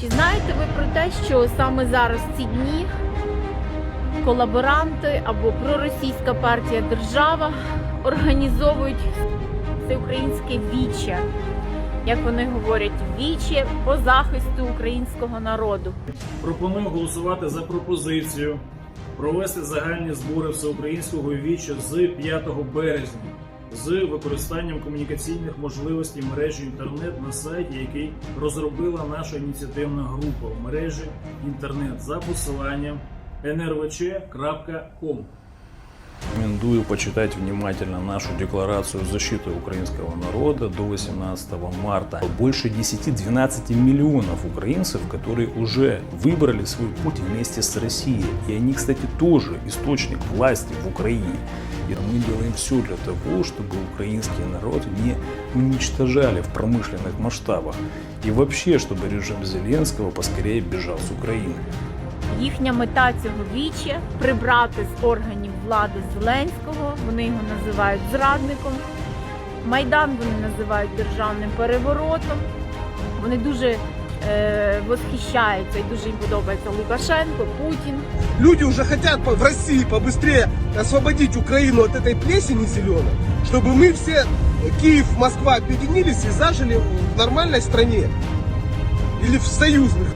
Чи знаєте ви про те, що саме зараз ці дні колаборанти або проросійська партія держава організовують всеукраїнське віче, як вони говорять, віче по захисту українського народу. Пропоную голосувати за пропозицію провести загальні збори всеукраїнського віча з 5 березня з використанням комунікаційних можливостей мережі інтернет на сайті, який розробила наша ініціативна група в мережі інтернет за посиланням nrvc.com. Рекомендую почитать внимательно нашу декларацию защиты украинского народа до 18 марта. Больше 10-12 миллионов украинцев, которые уже выбрали свой путь вместе с Россией. И они, кстати, тоже источник власти в Украине. И мы делаем все для того, чтобы украинский народ не уничтожали в промышленных масштабах. И вообще, чтобы режим Зеленского поскорее бежал с Украины. Їхня мета цього віче прибрати з органів влади Зеленського. Вони його називають зрадником. Майдан вони називають державним переворотом. Вони дуже е, восхищаються і дуже їм подобається Лукашенко, Путін. Люди уже хотят по- в России побыстрее освободить Украину от этой плесени зеленой, чтобы мы все, Киев, Москва, объединились и зажили в нормальной стране. Или в союзных.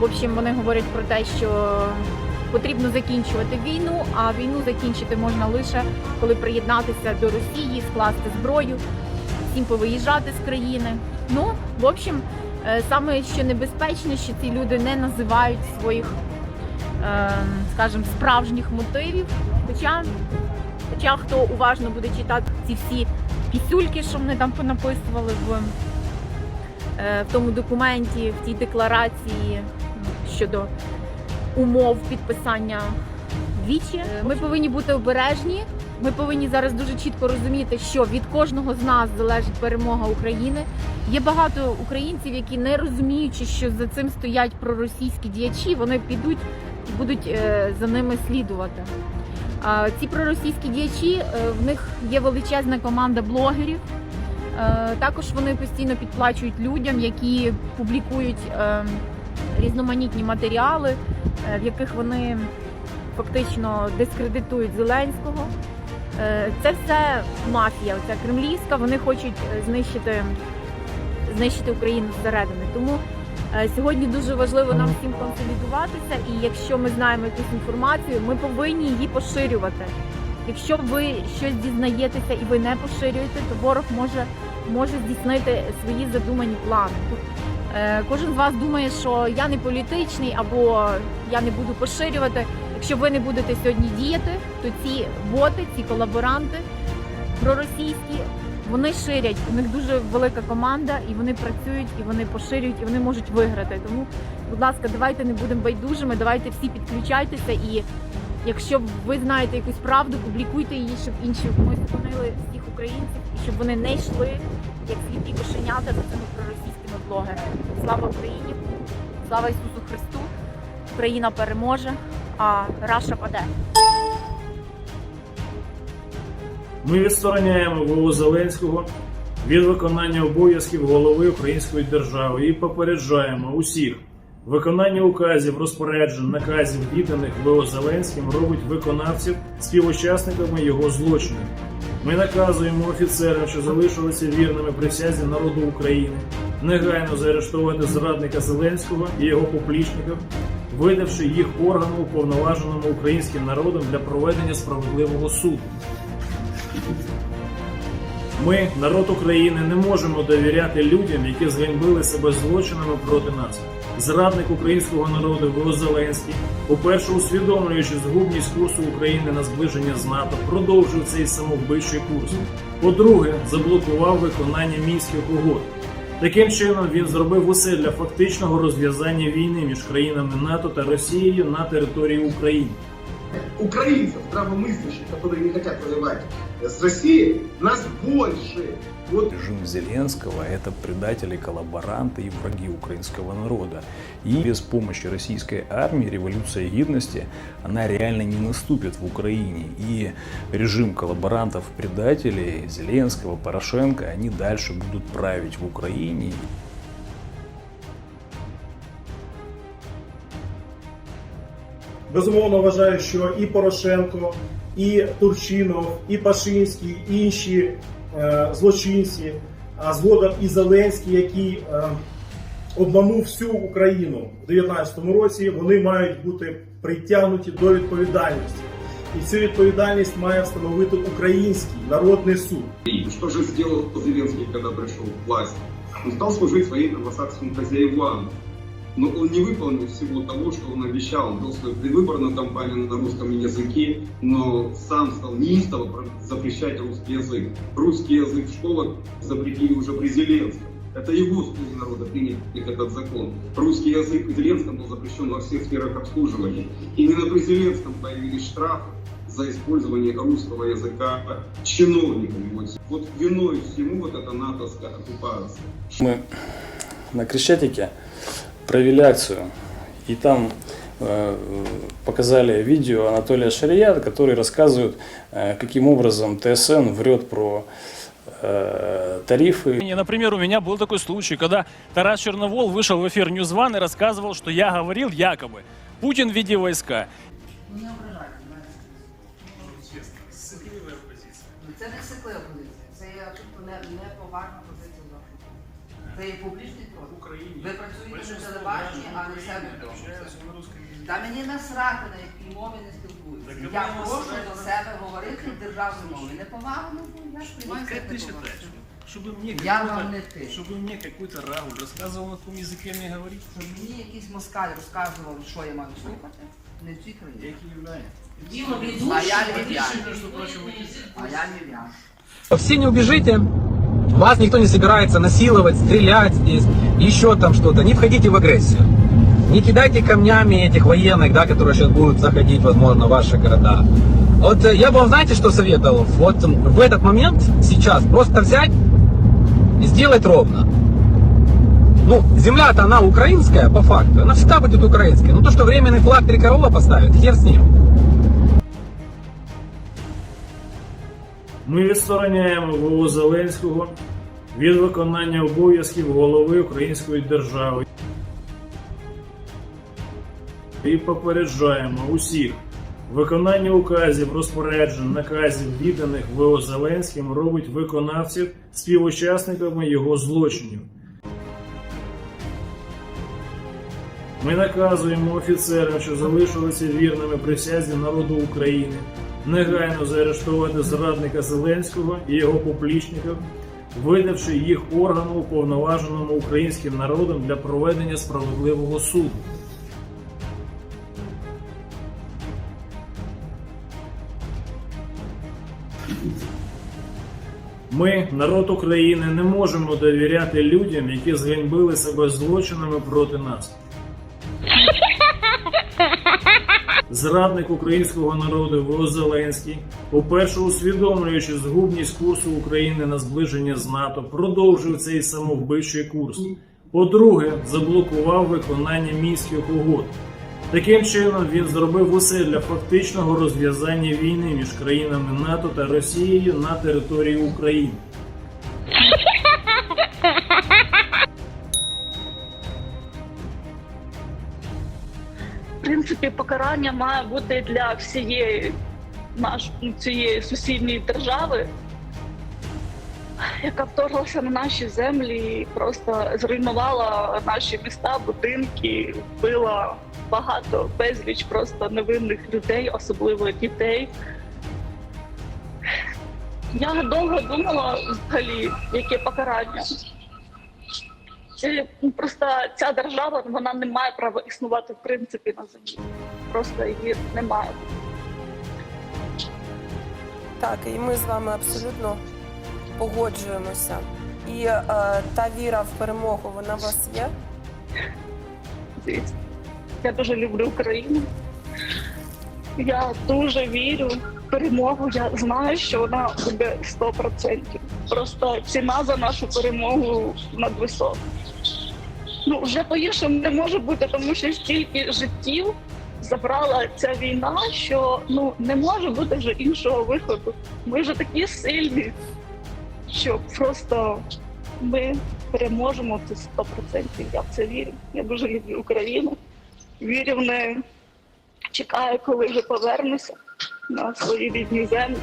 В общем, вони говорять про те, що потрібно закінчувати війну, а війну закінчити можна лише коли приєднатися до Росії, скласти зброю, всім повиїжджати з країни. Ну, в общем, е, саме що небезпечне, що ці люди не називають своїх, е, скажімо, справжніх мотивів. Хоча, хоча хто уважно буде читати ці всі пісюльки, що вони там понаписували в е, в тому документі, в тій декларації щодо умов підписання вічі. Е, Ми повинні бути обережні. Ми повинні зараз дуже чітко розуміти, що від кожного з нас залежить перемога України. Є багато українців, які не розуміючи, що за цим стоять проросійські діячі, вони підуть і будуть е, за ними слідувати. Ці проросійські діячі е, в них є величезна команда блогерів. Е, Також вони постійно підплачують людям, які публікують різноманітні матеріали, в яких вони фактично дискредитують Зеленського. Це все мафія, оця кремлівська. Вони хочуть знищити, знищити Україну зсередини. Тому е, сьогодні дуже важливо нам всім консолідуватися, і якщо ми знаємо якусь інформацію, ми повинні її поширювати. Якщо ви щось дізнаєтеся і ви не поширюєте, то ворог може, може здійснити свої задумані плани. Е, Кожен з вас думає, що я не політичний або я не буду поширювати. Якщо ви не будете сьогодні діяти, то ці боти, ці колаборанти проросійські, вони ширять. У них дуже велика команда, і вони працюють, і вони поширюють, і вони можуть виграти. Тому, будь ласка, давайте не будемо байдужими, давайте всі підключайтеся. І якщо ви знаєте якусь правду, публікуйте її, щоб інші ми зупинили всіх українців, і щоб вони не йшли як сліпі кошенята за цими проросійськими блогерами. Слава Україні! Слава Ісусу Христу! Україна переможе, а Раша паде. Ми відстороняємо ВО Зеленського від виконання обов'язків голови Української держави і попереджаємо усіх. Виконання указів, розпоряджень, наказів, відданих ВО Зеленським робить виконавців співучасниками його злочинів. Ми наказуємо офіцерам, що залишилися вірними присязі народу України, негайно заарештувати зрадника Зеленського і його поплічників, видавши їх органу уповноваженому українським народом для проведення справедливого суду. Ми, народ України, не можемо довіряти людям, які зганьбили себе злочинами проти нас. Зрадник українського народу Воло Зеленський, уперше усвідомлюючи згубність курсу України на зближення з НАТО, продовжив цей самовбивчий курс. По-друге, заблокував виконання мінських угод. Таким чином він зробив усе для фактичного розв'язання війни між країнами НАТО та Росією на території України. Украинцев, здравомыслящих, которые не хотят воевать с Россией, нас больше. Вот Режим Зеленского – это предатели, коллаборанты и враги украинского народа. И без помощи российской армии революция гидности, она реально не наступит в Украине. И режим коллаборантов, предателей Зеленского, Порошенко, они дальше будут править в Украине. Безумовно, вважаю, що і Порошенко, і Турчинов, і Пашинський, і інші е, злочинці, а згодом і Зеленський, який е, обманув всю Україну у 2019 році, вони мають бути притягнуті до відповідальності. І цю відповідальність має встановити український народний суд. И Что же сделал Зеленский, когда пришел к власти? Он стал служить своим англосаксским хозяевам. Но он не выполнил всего того, что он обещал. Он вел свою предвыборную кампанию на русском языке, но сам стал неистово запрещать русский язык. Русский язык в школах запретили уже при Зеленском. Это его слуги народа приняли этот закон. Русский язык при Зеленском был запрещен во всех сферах обслуживания. Именно при Зеленском появились штрафы за использование русского языка чиновниками. Вот, вот виной всему вот эта натовская оккупация. Мы на Крещатике провели акцию, и там э, показали видео Анатолия Шария, который рассказывает, э, каким образом ТСН врет про э, тарифы. Например, у меня был такой случай, когда Тарас Черновол вышел в эфир News One и рассказывал, что я говорил якобы Путин введи войска. Не ображайте мене. Ну, Це не сиклива позиція. Це є абсолютно не, неповажна позиція вашого. Це є публічний простір. Ви працюєте на телебаченні, а не себе вдома. Та мені насрати, на якій мові не спілкуюся. Я прошу до себе говорити державною мовою. Неповага, ну я ж приймаю це як неповагу. Чтобы мне Я вам не ти. чтобы мне какой-то Рауль рассказывал, на каком языке мне говорить. Щоб мені якийсь москаль розказував, що я маю слухати, не в цій країні. А я львів'ян. А я львів'ян. Все не убежите, Вас никто не собирается насиловать, стрелять здесь, еще там что-то. Не входите в агрессию. Не кидайте камнями этих военных, да, которые сейчас будут заходить, возможно, в ваши города. Вот э, я бы вам, знаете, что советовал? Вот в этот момент, сейчас, просто взять и сделать ровно. Ну, земля-то она украинская, по факту. Она всегда будет украинская. Ну, то, что временный флаг трикорола поставит, хер с ним. Ми відстороняємо ВО Зеленського від виконання обов'язків голови Української держави і попереджаємо усіх. Виконання указів, розпоряджень, наказів, відданих ВО Зеленським робить виконавців співучасниками його злочинів. Ми наказуємо офіцерам, що залишилися вірними присязі народу України, негайно заарештувати зрадника Зеленського і його поплічників, видавши їх органу уповноваженому українським народом для проведення справедливого суду. Ми, народ України, не можемо довіряти людям, які зганьбили себе злочинами проти нас. Зрадник українського народу Володимир Зеленський, уперше усвідомлюючи згубність курсу України на зближення з НАТО, продовжив цей самовбивчий курс. По-друге, заблокував виконання мінських угод. Таким чином він зробив усе для фактичного розв'язання війни між країнами НАТО та Росією на території України. Принципі, покарання має бути для всієї наш, цієї сусідньої держави, яка вторглася на наші землі і просто зруйнувала наші міста, будинки, вбила багато безліч просто невинних людей, особливо дітей. Я довго думала взагалі, яке покарання. Це ну, просто ця держава вона не має права існувати в принципі на землі. Просто її немає. Так, і ми з вами абсолютно погоджуємося. І е, та віра в перемогу, вона у вас є? Я дуже люблю Україну. Я дуже вірю перемогу. Я знаю, що вона буде 100%. Просто ціна за нашу перемогу надвисока. Ну, вже по-іншому не може бути, тому що стільки життів забрала ця війна, що ну не може бути вже іншого виходу. Ми вже такі сильні, що просто ми переможемо це 100%. Я в це вірю. Я дуже люблю Україну. Вірю в неї. чекає, коли вже повернуся на свої рідні землі.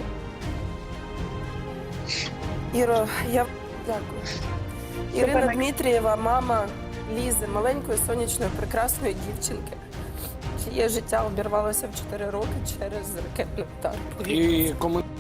Іро, я дякую. Ірина Степанек. Дмитрієва, мама Лізи, маленької сонячної прекрасної дівчинки, чиє життя обірвалося в 4 роки через ракетний удар. І коментар